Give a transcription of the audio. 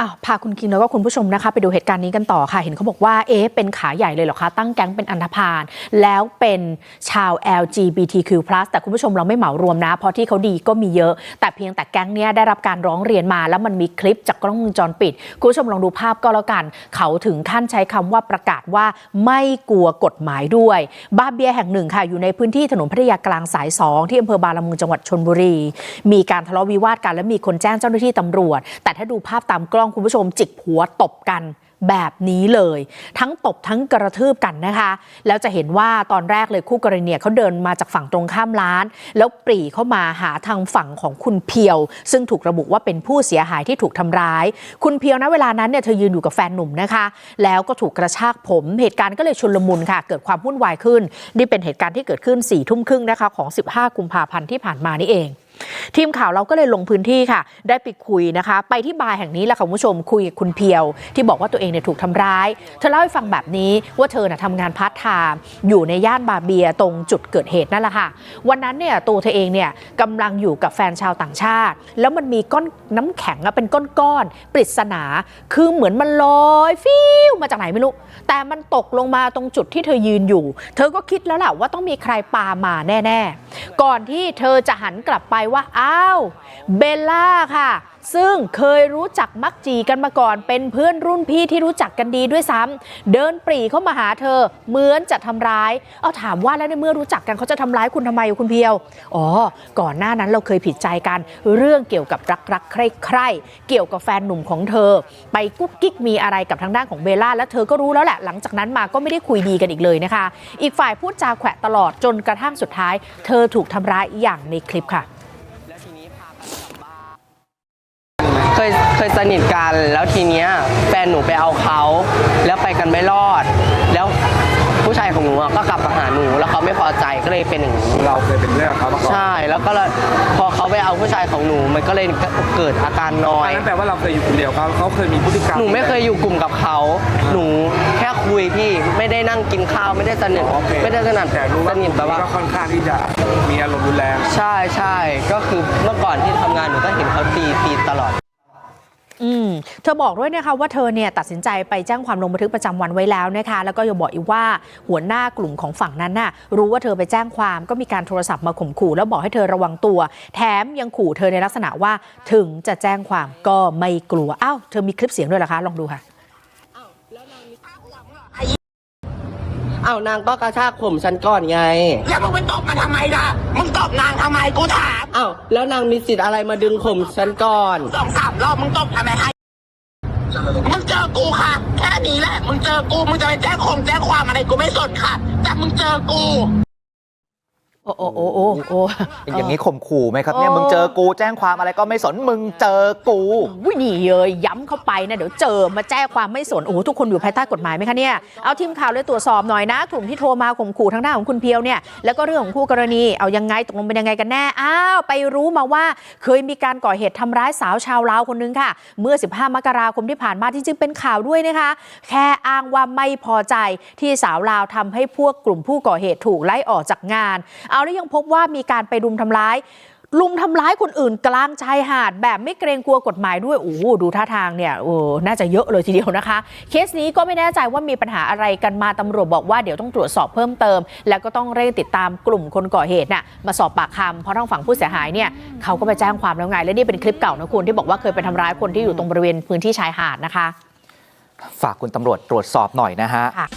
อ้าวพาคุณคิงแล้วก็คุณผู้ชมนะคะ ไปดูเหตุการณ์นี้กันต่อค่ะ เห็นเขาบอกว่าเอ๊ะเป็นขาใหญ่เลยเหรอคะ ตั้งแก๊งเป็นอันธพาลแล้วเป็นชาว LGBTQ+ แต่คุณผู้ชมเราไม่เหมารวมนะ เพราะที่เขาดีก็มีเยอะ แต่เพียงแต่แก๊งเนี้ยได้รับการร้องเรียนมา แล้วมันมีคลิปจากกล้องวงจรปิด คุณผู้ชมลองดูภาพก็แล้วกัน เขาถึงขั้นใช้คำว่าประกาศว่าไม่กลัวกฎหมายด้วยบาเบียแห่งหนึ่งค่ะอยู่ในพื้นที่ถนนพัทยากลางสาย2ที่อำเภอบางละมุงจังหวัดชนบุรี มีการทะเลาะวิวาทกันและมีคนแจ้งเจ้าหน้าที่ตำรวจ แต่ถ้าดูภาพตามกล้องคุณผู้ชมจิกหัวตบกันแบบนี้เลย ทั้งตบทั้งกระทืบกันนะคะ แล้วจะเห็นว่าตอนแรกเลยคู่กรณีเขาเดินมาจากฝั่งตรงข้ามร้าน แล้วปรีเข้ามาหาทางฝั่งของคุณเพียว ซึ่งถูกระบุว่าเป็นผู้เสียหายที่ถูกทำร้าย คุณเพียวนะเวลานั้นเนี่ยเธอยืนอยู่กับแฟนหนุ่มนะคะ แล้วก็ถูกกระชากผม เหตุการณ์ก็เลยชุลมุนค่ะ เกิดความวุ่นวายขึ้น นี่เป็นเหตุการณ์ที่เกิดขึ้น4ี่ทุ่มครึ่งนะคะของ 15 กุมภาพันธ์ที่ผ่านมานี่เอง ทีมข่าวเราก็เลยลงพื้นที่ค่ะ ได้ไปคุยนะคะ ไปที่บาร์แห่งนี้แหละค่ะคุณผู้ชมคุยกับคุณเพียว ที่บอกว่าตัวเองเนี่ยถูกทำร้าย เธอเล่าให้ฟังแบบนี้ว่าเธอน่ะทำงานพาร์ทไทม์อยู่ในย่านบาร์เบียตรงจุดเกิดเหตุนั่นแหละค่ะ วันนั้นเนี่ยตัวเธอเองเนี่ยกำลังอยู่กับแฟนชาวต่างชาติ แล้วมันมีก้อนน้ำแข็งอะเป็นก้อนๆปริศนา คือเหมือนมันลอยฟิวมาจากไหนไม่รู้ แต่มันตกลงมาตรงจุดที่เธอยืนอยู่ เธอก็คิดแล้วแหละว่าต้องมีใครปามาแน่ ๆ ก่อนที่เธอจะหันกลับไปว่า อ้าว เบลล่าค่ะ ซึ่งเคยรู้จักมักจีกันมาก่อน เป็นเพื่อนรุ่นพี่ที่รู้จักกันดีด้วยซ้ำเดินปรีเข้ามาหาเธอ เหมือนจะทำร้าย เอาถามว่าแล้วในเมื่อรู้จักกันเขาจะทำร้ายคุณทำไมคุณเพียว อ๋อ ก่อนหน้านั้นเราเคยผิดใจกัน เรื่องเกี่ยวกับรักรักใคร่ใคร่เกี่ยวกับแฟนหนุ่มของเธอ ไปกุ๊กกิ๊กมีอะไรกับทางด้านของเบลล่า แล้วเธอก็รู้แล้วแหละ หลังจากนั้นมาก็ไม่ได้คุยดีกันอีกเลยนะคะ อีกฝ่ายพูดจาแขวะตลอดจนกระทั่งสุดท้าย เธอถูกทำร้ายอย่างในคลิปค่ะ เคยเคยสนิทกันแล้วทีเนี้ยแฟนหนูไปเอาเขาแล้วไปกันไม่รอด แล้วผู้ชายของหนูอะก็กลับมาหาหนูแล้วเขาไม่พอใจก็เลยเป็นอย่างนี้ เราเคยเป็นเรื่องกับเขามาก่อนใช่แล้วก็เลยพอเขาไปเอาผู้ชายของหนูมันก็เลยเกิดอาการนอย นั่นแปลว่าเราเคยอยู่กลุ่มเดียวกับเขาเขาเคยมีพฤติกรรมหนูไม่เคยอยู่กลุ่มกับเขา หนูแค่คุยพี่ไม่ได้นั่งกินข้าวไม่ได้สนิทโอเคไม่ได้สนิทแต่รู้สว่านิทแบบว่า ก็ค่อนข้างที่จะมีอารมณ์รุนแรง ใช่ใช่ก็คือเมื่อก่อนที่ทำงานหนูก็เห็นเขาตีตีตลอด อืมเธอบอกด้วยนะคะว่าเธอเนี่ยตัดสินใจไปแจ้งความลงบันทึกประจำวันไว้แล้วนะคะ แล้วก็ยังบอกอีกว่าหัวหน้ากลุ่มของฝั่งนั้นน่ะ รู้ว่าเธอไปแจ้งความก็มีการโทรศัพท์มาข่มขู่ แล้วบอกให้เธอระวังตัว แถมยังขู่เธอในลักษณะว่าถึงจะแจ้งความก็ไม่กลัวอ้าวเธอมีคลิปเสียงด้วยเหรอคะลองดูค่ะ อ้าวนางก็กระชากผมฉันก่อนไง แล้วมึงไปตบมันทำไมล่ะ มึงตบนางทำไมกูถามอ้าวแล้วนางมีสิทธิ์อะไรมาดึงผมฉันก่อน สองสามรอบมึงตบทำไมให้มึงเจอกูค่ะ แค่นี้แหละ มึงเจอกู มึงจะไปแจ้งคงแจ้งความอะไรกูไม่สนค่ะ แต่มึงเจอกู โอ้โอ้โอ้โอ้อย่างนี้ข่มขู่ไหมครับเนี่ยมึงเจอกูแจ้งความอะไรก็ไม่สนมึงเจอกูวินี่เลยย้ำเข้าไปนะเดี๋ยวเจอมาแจ้งความไม่สนโอ้ทุกคนอยู่ภายใต้กฎหมายไหมคะเนี่ยเอาทีมข่าวเลยตรวจสอบหน่อยนะกลุ่มที่โทรมาข่มขู่ทางด้านของคุณเพียวเนี่ยแล้วก็เรื่องของคู่กรณีเอายังไงตกลงเป็นยังไงกันแน่อ้าวไปรู้มาว่า เคยมีการก่อเหตุทำร้ายสาวชาวลาวคนนึงค่ะ เมื่อ 15 มกราคมที่ผ่านมาจริงๆเป็นข่าวด้วยนะคะ แค่อ้างว่าไม่พอใจที่สาวลาวทำให้พวกกลุ่มผู้ก่อเหตุถูกไล่ออกจากงานเอาแล้วยังพบว่ามีการไปรุมทำร้าย ลุมทำร้ายคนอื่นกลางชายหาด แบบไม่เกรงกลัวกฎหมายด้วยโอ้โหดูท่าทางเนี่ยโอ้น่าจะเยอะเลยทีเดียวนะคะ เคสนี้ก็ไม่แน่ใจว่ามีปัญหาอะไรกันมาตำรวจบอกว่าเดี๋ยวต้องตรวจสอบเพิ่มเติม แล้วก็ต้องเร่งติดตามกลุ่มคนก่อเหตุน่ะมาสอบปากคำเพราะทางฝั่งผู้เสียหายเนี่ยเขาก็ไปแจ้งความแล้วไงและนี่เป็นคลิปเก่านะคุณที่บอกว่าเคยไปทำร้ายคนที่อยู่ตรงบริเวณพื้นที่ชายหาดนะคะ ฝากคุณตำรวจตรวจสอบหน่อยนะฮะค่ะ